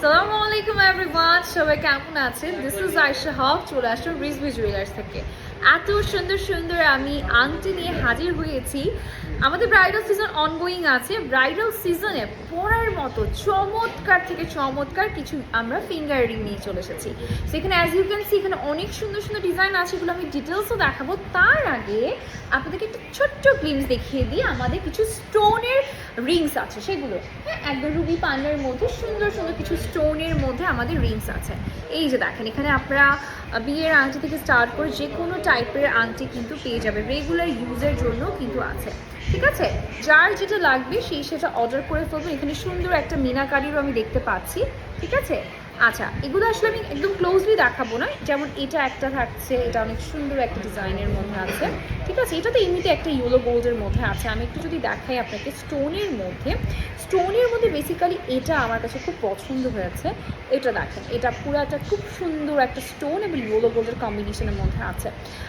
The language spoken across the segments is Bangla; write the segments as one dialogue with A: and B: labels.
A: আসসালামু আলাইকুম এভরিওয়ান সবাই কেমন আছেন? দিস ইজ আয়শা হক চলে আসলাম রিজভি জুয়েলার্স থেকে। এত সুন্দর সুন্দর আমি আংটি নিয়ে হাজির হয়েছি। আমাদের ব্রাইডাল সিজন অনগোয়িং আছে। ব্রাইডাল সিজনে পড়ার মতো চমৎকার থেকে চমৎকার কিছু আমরা ফিঙ্গার রিং নিয়ে চলে এসেছি। সেখানে অ্যাজ ইউ ক্যান সি এখানে অনেক সুন্দর সুন্দর ডিজাইন আছে এগুলো আমি ডিটেলসও দেখাবো। তার আগে আপনাদেরকে একটা ছোট্ট গ্লিমস দেখিয়ে দিই। আমাদের কিছু স্টোনের রিংস আছে সেগুলো। হ্যাঁ একদম রুবি পান্ডার মধ্যে সুন্দর সুন্দর কিছু স্টোনের মধ্যে আমাদের রিংস আছে। এই যে দেখেন, এখানে আপনারা বিয়ের আংটি থেকে স্টার্ট করে যে কোনো টাইপের আংটি কিন্তু পেয়ে যাবে। রেগুলার ইউজের জন্য কিন্তু আছে। ঠিক আছে? যার যেটা লাগবে সেই সেটা অর্ডার করে ফেলব। এখানে সুন্দর একটা মিনাকারিরও আমি দেখতে পাচ্ছি। ঠিক আছে? আচ্ছা এগুলো আসলে আমি একদম ক্লোজলি দেখাবো না। যেমন এটা একটা থাকছে, এটা অনেক সুন্দর একটা ডিজাইনের মধ্যে আছে। ঠিক আছে? এটা তো এমনিতে একটা ইয়েলো গোল্ডের মধ্যে আছে। আমি একটু যদি দেখাই আপনাকে স্টোনের মধ্যে। স্টোনের মধ্যে বেসিক্যালি এটা আমার কাছে খুব পছন্দ হয়েছে। এটা দেখেন, এটা পুরো একটা খুব সুন্দর একটা স্টোন এবং ইয়েলো গোল্ডের কম্বিনেশনের মধ্যে আছে।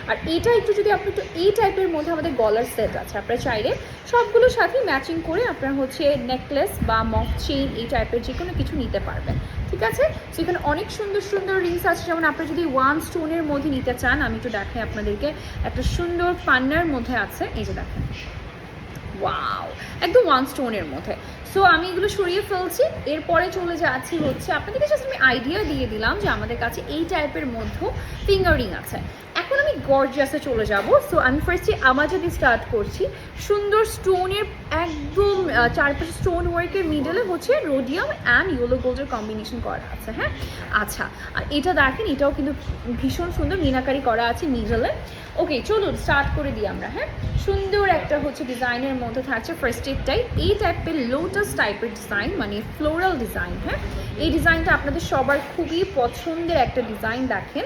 A: আর এটা একটু যদি আপনি একটু এই টাইপের মধ্যে আমাদের গলার সেট আছে, আপনারা চাইলে সবগুলোর সাথেই ম্যাচিং করে আপনার হচ্ছে নেকলেস বা মফ চেইন এই টাইপের যে কোনো কিছু নিতে পারবেন। ঠিক আছে? সেখানে অনেক সুন্দর সুন্দর রিংস আছে। যেমন আপনি যদি ওয়ান স্টোনের মধ্যে নিতে চান, আমি একটু দেখাই আপনাদেরকে। একটা সুন্দর পান্নার মধ্যে আছে, এই যে দেখেন। ওয়াও একদম ওয়ান স্টোনের মধ্যে। সো আমি এগুলো সরিয়ে ফেলছি। এরপরে চলে যাচ্ছি হচ্ছে, আপনাদেরকে জাস্ট আমি আইডিয়া দিয়ে দিলাম যে আমাদের কাছে এই টাইপের মধ্যেও ফিঙ্গারিং আছে। এখন আমি গর্জিয়াসে চলে যাব। সো আমি ফার্স্টে আমার যদি স্টার্ট করছি। সুন্দর স্টোনের একদম চারপাশে স্টোন ওয়ার্কের মিডলে হচ্ছে রোডিয়াম অ্যান্ড ইয়েলো গোল্ডের কম্বিনেশন করা আছে হ্যাঁ? আচ্ছা আর এটা দেখেন, এটাও কিন্তু ভীষণ সুন্দর মিনাকারি করা আছে মিডলে ওকে চলুন স্টার্ট করে দিই আমরা হ্যাঁ? সুন্দর একটা হচ্ছে ডিজাইনের মধ্যে থাকছে ফার্স্ট টাইপ এই টাইপের লোটাস টাইপের ডিজাইন মানে ফ্লোরাল ডিজাইন হ্যাঁ? এই ডিজাইনটা আপনাদের সবার খুবই পছন্দের একটা ডিজাইন দেখেন।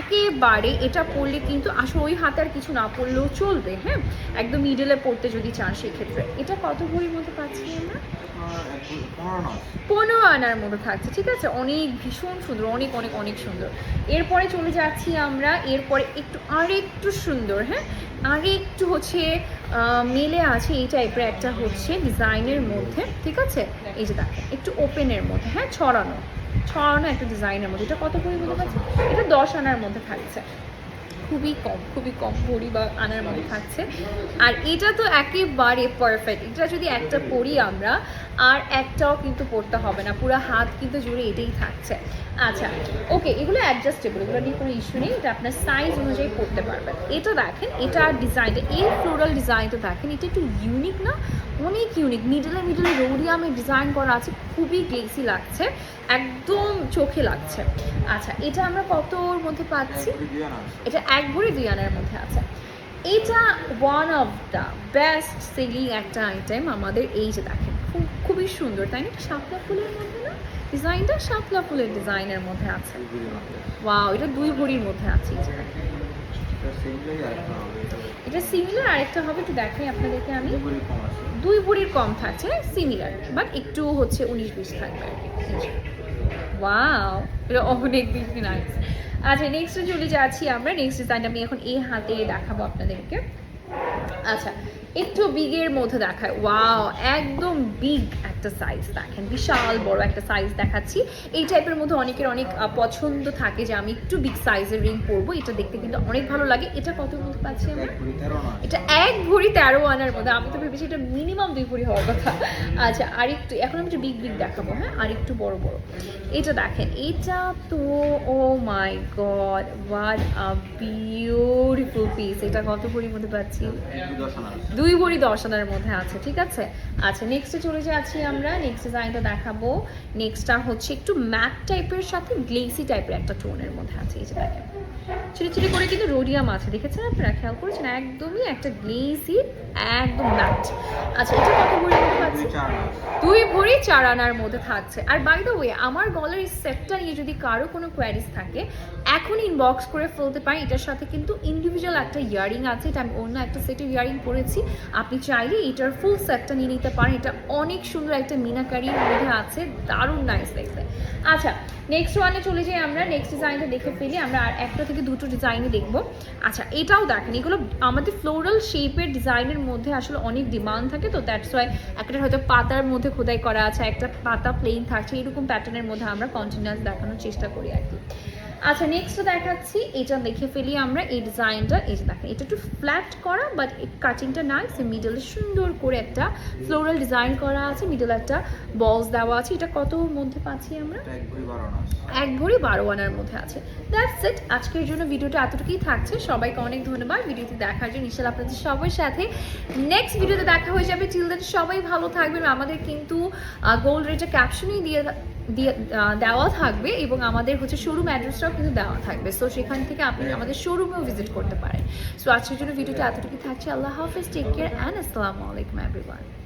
A: একেবারে এটা পরলে কিন্তু আসলে ওই হাতে আর কিছু না পড়লেও চলবে হ্যাঁ? একদম মিডলে পড়তে যদি চান সেক্ষেত্রে। এটা কত ভরির মধ্যে পাচ্ছি আমরা? পনেরো আনার মধ্যে থাকছে, ঠিক আছে? অনেক ভীষণ সুন্দর, অনেক অনেক অনেক সুন্দর। এরপরে চলে যাচ্ছি আমরা, এরপরে একটু, আরেকটু সুন্দর হ্যাঁ? আরেকটু হচ্ছে মেলে আছে এই টাইপের একটা হচ্ছে ডিজাইনের মধ্যে, ঠিক আছে? এই যে দেখেন, একটু ওপেনের মধ্যে হ্যাঁ? ছড়ানো ছড়ানো একটা ডিজাইনের মধ্যে। এটা কত ভরি বলতে পাচ্ছে? এটা দশ আনার মধ্যে থাকছে। খুবই কম খুবই কম ভরি বা আনার মধ্যে থাকছে। আর এটা তো একেবারে পারফেক্ট এটা যদি একটা পরি আমরা, আর একটাও কিন্তু পড়তে হবে না, পুরো হাত কিন্তু জুড়ে এটাই থাকছে। আচ্ছা ওকে এগুলো অ্যাডজাস্টেবল এগুলো নিয়ে কোনো ইস্যু নেই, এটা আপনার সাইজ অনুযায়ী পড়তে পারবেন। এটা দেখেন, এটা ডিজাইনটা এই ফ্লোরাল ডিজাইনটা দেখেন, এটা একটু ইউনিক না? অনেক ইউনিক মিডলে মিডলে রোডিয়ামে ডিজাইন করা আছে খুবই গ্লেসি লাগছে একদম চোখে লাগছে। আচ্ছা এটা আমরা কতর মধ্যে পাচ্ছি? এটা এক ভরি আনার মধ্যে আছে। এটা one of the best selling একটা আইটেম আমাদের এই যে দেখেন খুব খুবই সুন্দর তাই না? শাপলা ফুলের মধ্যে না? ডিজাইনটা শাপলা ফুলের ডিজাইনের মধ্যে আছে। ওয়াও এটা দুই ভরির মধ্যে আছে এই যে দেখেন। এটা সিমিলার আরেকটা হবে একটু দেখাই আপনাদেরকে আমি। দুই ভরির কম থাকছে সিমিলার বাট একটু হচ্ছে উনিশ বিশ থাকবে ওয়াও এটা অনেক বেশি নাইস আচ্ছা নেক্সটে চলে যাচ্ছি আমরা নেক্সট ডিজাইনটা আমি এখন এই হাতে দেখাবো আপনাদেরকে। আচ্ছা একটু বিগের মধ্যে দেখায় ওয়াও একদম বিগ একটা সাইজ দেখেন বিশাল বড় একটা সাইজ দেখাচ্ছি। এই টাইপের মধ্যে অনেকের অনেক পছন্দ থাকে যে আমি একটু বিগ সাইজের রিং পরবো এটা দেখতে কিন্তু অনেক ভালো লাগে। এটা কত মধ্যে পাচ্ছি আমরা? এটা এক ভরি তেরো আনার মধ্যে। আমি তো ভেবেছি এটা মিনিমাম দুই ভরি হওয়ার কথা। আচ্ছা আরেকটু এখন আমি একটু বিগ বিগ দেখাবো হ্যাঁ? আরেকটু বড় বড়। এটা দেখেন এটা তো ও my god what a beautiful piece এটা কত ভরির মধ্যে পাচ্ছি? দুই ভরি দশ আনার মধ্যে আছে ঠিক আছে? আচ্ছা নেক্সটে চলে যাচ্ছি আমরা নেক্সট ডিজাইনটা দেখাবো। নেক্সটটা হচ্ছে একটু ম্যাট টাইপের সাথে গ্লেসি টাইপের একটা টোনের মধ্যে আছে, এই যে দেখেন। চিড়ি চিড়ি করে কিন্তু রোডিয়াম আছে দেখেছেন আপনারা? খেয়াল করেছেন? একদমই একটা গ্লেসি একদম ম্যাট আচ্ছা এটা কত ভরি পাচ্ছি দুই ভরি চার আনার মধ্যে থাকছে। আর বাই দ্য ওয়ে আমার গলার সেটটা নিয়ে যদি কারও কোনো কোয়ারিজ থাকে এখন ইনবক্স করে ফেলতে পারেন। এটার সাথে কিন্তু ইন্ডিভিজুয়াল একটা ইয়ারিং আছে এটা আমি অন্য একটা সেটের ইয়ারিং পরেছি। আপনি চাইলে এটার ফুল সেটটা নিয়ে নিতে পারেন। এটা অনেক সুন্দর একটা মিনাকারির মধ্যে আছে দারুণ নাইস দেখতে। আচ্ছা নেক্সট ওয়ানে চলে যাই আমরা। নেক্সট ডিজাইনটা দেখে ফেলি আমরা। আর একটা থেকে আপনাদেরকে দুটো ডিজাইনই দেখব। আচ্ছা এটাও দেখেন, এগুলো আমাদের ফ্লোরাল শেপের ডিজাইনের মধ্যে আসলে অনেক ডিমান্ড থাকে, তো দ্যাটস ওয়াই একটা হয়তো পাতার মধ্যে খোদাই করা আছে, একটা পাতা প্লেন থাকছে, এরকম প্যাটার্নের মধ্যে আমরা কন্টিনিউয়াস দেখানোর চেষ্টা করি আর কি। আচ্ছা নেক্সট দেখাচ্ছি। এটা দেখে ফেলি আমরা এই ডিজাইনটা এই যে দেখেন এটা একটু ফ্ল্যাট করা বাট কাটিংটা নাইস মিডলে সুন্দর করে একটা ফ্লোরাল ডিজাইন করা আছে মিডলে একটা বলস দেওয়া আছে। এটা কত মধ্যে পাচ্ছি আমরা?
B: এক ভরি বারো
A: আনার। মধ্যে আছে। দ্যাটস ইট আজকের জন্য ভিডিওটা এতটুকুই থাকছে। সবাইকে অনেক ধন্যবাদ। ভিডিওটি দেখার জন্য ইশাল আপনাদের সবার সাথে। নেক্সট ভিডিওতে দেখা হয়ে যাবে। চিলড্রেন সবাই ভালো থাকবেন। আমাদের কিন্তু গোল্ড রেটের ক্যাপশনই দিয়ে দেওয়া থাকবে এবং আমাদের হচ্ছে শোরুম অ্যাড্রেসটাও কিন্তু দেওয়া থাকবে। সো সেখান থেকে আপনি আমাদের শোরুমেও ভিজিট করতে পারেন। সো আজকের জন্য ভিডিওটা এতটুকু থাকছে। আল্লাহ হাফেজ। টেক কেয়ার অ্যান্ড আসসালামু আলাইকুম এভরিওয়ান